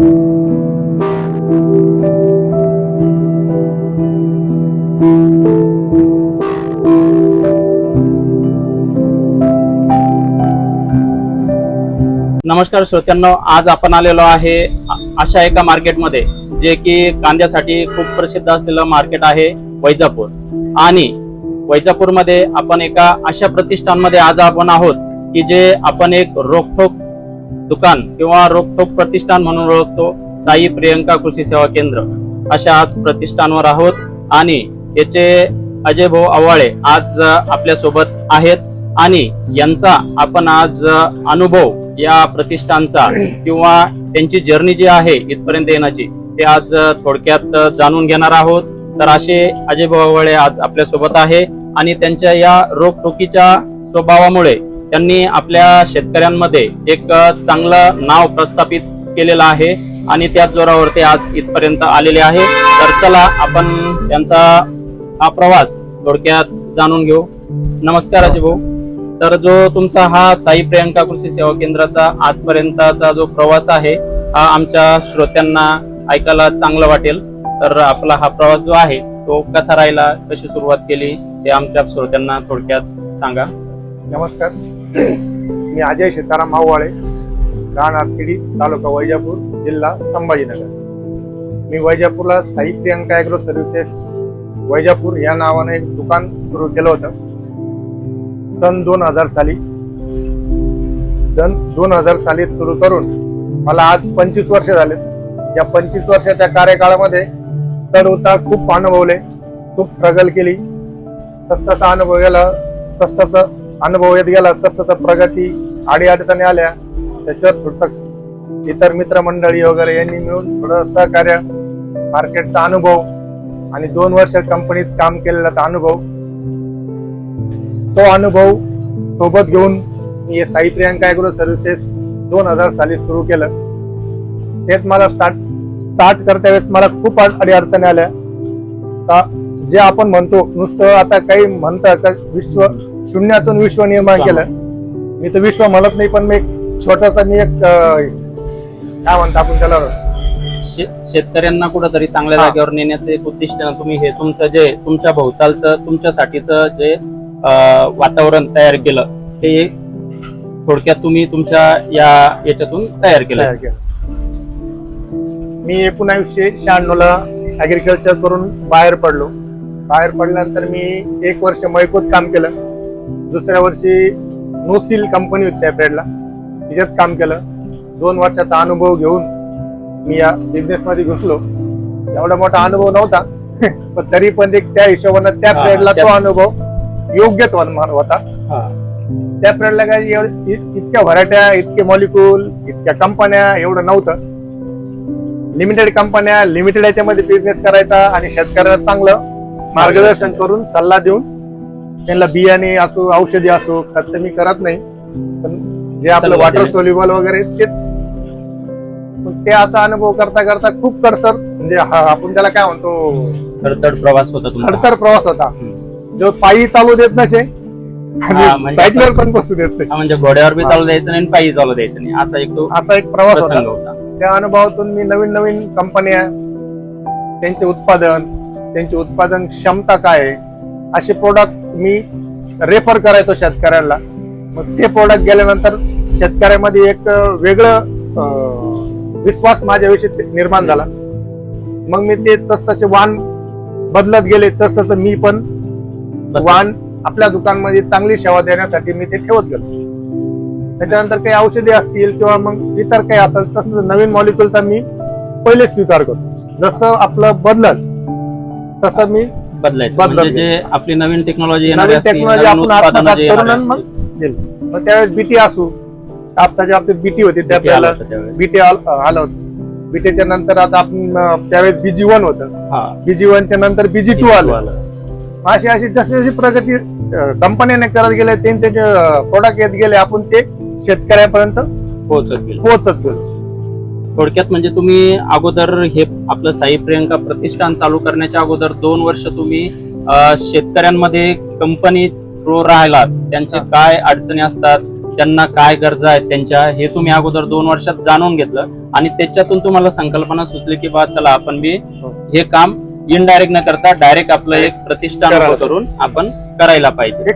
नमस्कार श्रोत्यांनो आज आपण आलेलो आहे अशा एका मार्केटमध्ये जे की कांद्यासाठी खूप प्रसिद्ध असलेलं मार्केट आहे वैजापूर. आणि वैजापूरमध्ये आपण एका अशा प्रतिष्ठानमध्ये आज आपण आहोत की जे आपण एक रोखोक दुकान किंवा रोखोक प्रतिष्ठान म्हणून ओळखतो साई प्रियंका कृषी सेवा केंद्र. अशा आज प्रतिष्ठानवर आहोत आणि याचे अजय भाऊ आवाळे आज आपल्यासोबत आहेत आणि यांचा आपण आज अनुभव या प्रतिष्ठानचा किंवा त्यांची जर्नी जी आहे इथपर्यंत येण्याची ते आज थोडक्यात जाणून घेणार आहोत. तर असे अजय भावाळे आज आपल्यासोबत आहे आणि त्यांच्या या रोखटोकीच्या स्वभावामुळे त्यांनी आपल्या शेतकऱ्यांमध्ये एक चांगलं नाव प्रस्थापित केलेलं आहे आणि त्याच जोरावर ते आज इथपर्यंत आलेले आहे. तर चला आपण त्यांचा हा प्रवास थोडक्यात जाणून घेऊ. नमस्कार अजय भाऊ तर जो तुमचा हा साई प्रियंका कृषी सेवा केंद्राचा आजपर्यंतचा जो प्रवास आहे हा आमच्या श्रोत्यांना ऐकायला चांगला वाटेल. तर आपला हा प्रवास जो आहे तो कसा राहिला कशी सुरुवात केली ते आमच्या श्रोत्यांना थोडक्यात सांगा. नमस्कार. मी अजय सीताराम माववाळे राहणार खेडी तालुका वैजापूर जिल्हा संभाजीनगर. मी वैजापूरला साई प्रियंका ॲग्रो सर्व्हिसेस वैजापूर या नावाने एक दुकान सुरू केलं होतं. सन दोन हजार साली सन दोन हजार साली सुरू करून मला आज पंचवीस वर्ष झाले. या पंचवीस वर्षाच्या कार्यकाळामध्ये चढ उतार खूप अनुभवले खूप स्ट्रगल केली. तसतसा अनुभव गेला तसतसं अनुभव येत गेला तस तसं प्रगती आडी अडचणी आल्या. त्याच्यावर थोडस इतर मित्रमंडळी वगैरे यांनी मिळून थोडं सहकार्य मार्केटचा अनुभव आणि दोन वर्ष कंपनीत काम केलेला अनुभव. तो अनुभव सोबत घेऊन मी हे साई प्रियांका ॲग्रो सर्व्हिसेस दोन हजार साली सुरू केलं. तेच मला स्टार्ट स्टार्ट करता वेळेस मला खूप अडी अडचणी आल्या. का जे आपण म्हणतो नुसतं आता काही म्हणतं का विश्व शून्यातून विश्व निर्माण केलं. मी तर विश्व म्हणत नाही पण मी एक छोटासा मी एक काय म्हणतो आपण त्याला? शे- शेतकऱ्यांना कुठंतरी चांगल्या हा. जागेवर नेण्याचं एक उद्दिष्ट तुम्ही हे तुमचं जे तुमच्या भोवतालचं तुमच्यासाठीचं जे अं, वातावरण तयार केलं ते थोडक्यात तुम्ही तुमच्या या याच्यातून तयार केलं. तयार केलं. मी एकोणावीसशे ला ऍग्रिकल्चर करून बाहेर पडलो. बाहेर पडल्यानंतर मी एक वर्ष मैकोत काम केलं. दुसऱ्या वर्षी नोसिल कंपनी होती त्या पिरियडला तिच्यात काम केलं. दोन वर्षाचा अनुभव घेऊन मी या बिझनेस मध्ये घुसलो. एवढा मोठा अनुभव नव्हता पण तरी पण एक त्या हिशोबानं त्या पिरियडला तो अनुभव योग्यच होता. त्या पिरियडला काय इतक्या व्हरायट्या इतके मॉलिक्यूल इतक्या कंपन्या एवढं नव्हतं. लिमिटेड कंपन्या लिमिटेड याच्यामध्ये बिझनेस करायचा आणि शेतकऱ्याला चांगलं मार्गदर्शन करून सल्ला देऊन त्यांना बियाणे असो औषधी असो खत मी करत नाही. पण जे आपलं वॉटर. सोल्युबल वगैरे तेच. ते असा अनुभव करता करता खूप कडसर म्हणजे आपण त्याला काय म्हणतो? खडतड प्रवास होता खडतर प्रवास होता. जो पायी चालू देत नसे म्हणजे सायकलवर पण बसू देत नाही. म्हणजे घोड्यावर बी चालू द्यायचं नाही आणि पायी चालू द्यायचं नाही. असा एक असा एक प्रवास होता. त्या अनुभवातून मी नवीन नवीन कंपन्या त्यांचे उत्पादन त्यांची उत्पादन क्षमता काय आहे असे प्रोडक्ट मी रेफर करायचो शेतकऱ्यांना. मग ते प्रोडक्ट गेल्यानंतर शेतकऱ्यामध्ये एक वेगळं विश्वास माझ्याविषयी ते निर्माण झाला. मग मी ते तस तसे वाण बदलत गेले तस तसं मी पण वाण आपल्या दुकानमध्ये चांगली सेवा देण्यासाठी मी ते ठेवत गेलो. त्याच्यानंतर काही औषधी असतील किंवा मग इतर काही असेल तसं नवीन मॉलिक्युलचा मी पहिले स्वीकार करतो. जसं आपलं बदलत तसं मी बदलायचं. बदलत म्हणजे जे आपली नवीन टेक्नॉलॉजी येणारी नवीन असते टेक्नॉलॉजी नवीन आपण उत्पादनं आत्मसात जे करून येणारी आणि मग? असते, दिलं. मग त्यावेळेस बीटी असू. कापसाच्या बाबतीत बीटी होती त्या आलं होतं त्यावेळेस. बीटी आलं होतं. बीटीच्या नंतर आता आपण अं, त्यावेळेस बीजी वन होतं. हा. बीजी वनच्या नंतर बीजी टू आलं. आलं. अशी अशी जशी जशी प्रगती कंपन्याने करत गेले ते त्याचे प्रोडक्ट येत गेले आपण ते शेतकऱ्यापर्यंत पोहोचत गेलं. पोहोचत गेलो. थोडक्यात म्हणजे तुम्ही अगोदर हे आपलं साई प्रियंका प्रतिष्ठान चालू करण्याच्या अगोदर दोन वर्ष तुम्ही शेतकऱ्यांमध्ये कंपनी थ्रू राहिलात. त्यांचे हा. काय अडचणी असतात त्यांना काय गरजा आहेत त्यांच्या हे तुम्ही अगोदर दोन वर्षात जाणून घेतलं आणि त्याच्यातून तुम्हाला संकल्पना सुचली की बा चला आपण बी हे. काम इनडायरेक्ट न करता डायरेक्ट आपलं एक प्रतिष्ठान करून आपण करायला पाहिजे.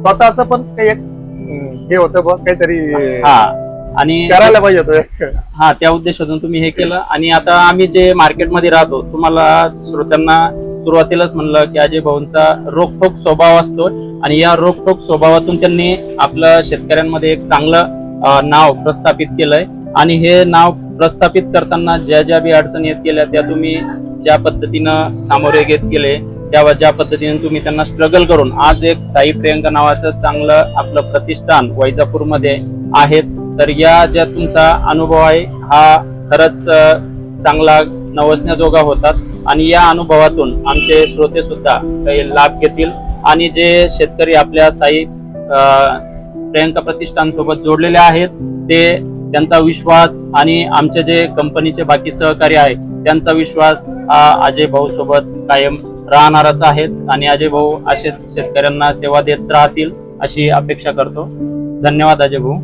स्वतःच पण काही हे होतं बघ काहीतरी हा. आणि करायला पाहिजे होतं. हा त्या उद्देशातून तुम्ही हे केलं. आणि आता आम्ही जे मार्केटमध्ये राहतो तुम्हाला श्रोत्यांना सुरुवातीलाच म्हणलं की अजय भाऊंचा रोखोक स्वभाव असतो. आणि या रोखोक स्वभावातून त्यांनी आपलं शेतकऱ्यांमध्ये एक चांगलं नाव प्रस्थापित केलंय. आणि हे नाव प्रस्थापित करताना ज्या ज्या बी अडचणी येत गेल्या त्या तुम्ही ज्या पद्धतीनं सामोरे घेत गेले त्या ज्या पद्धतीने तुम्ही त्यांना स्ट्रगल करून आज एक साई प्रियंका नावाचं चांगलं आपलं प्रतिष्ठान वैजापूरमध्ये आहेत तर या ज्या तुमचा अनुभव आहे हा खरंच चांगला नवसण्याजोगा होतात. आणि या अनुभवातून आमचे श्रोते सुद्धा काही लाभ घेतील. आणि जे शेतकरी आपल्या साई प्रियंका प्रतिष्ठान सोबत जोडलेले आहेत ते त्यांचा विश्वास आणि आमचे जे कंपनीचे बाकी सहकारी आहे त्यांचा विश्वास हा अजय भाऊ सोबत कायम राहणारच आहेत. आणि अजय भाऊ असेच शेतकऱ्यांना सेवा देत राहतील अशी अपेक्षा करतो. धन्यवाद अजय भाऊ.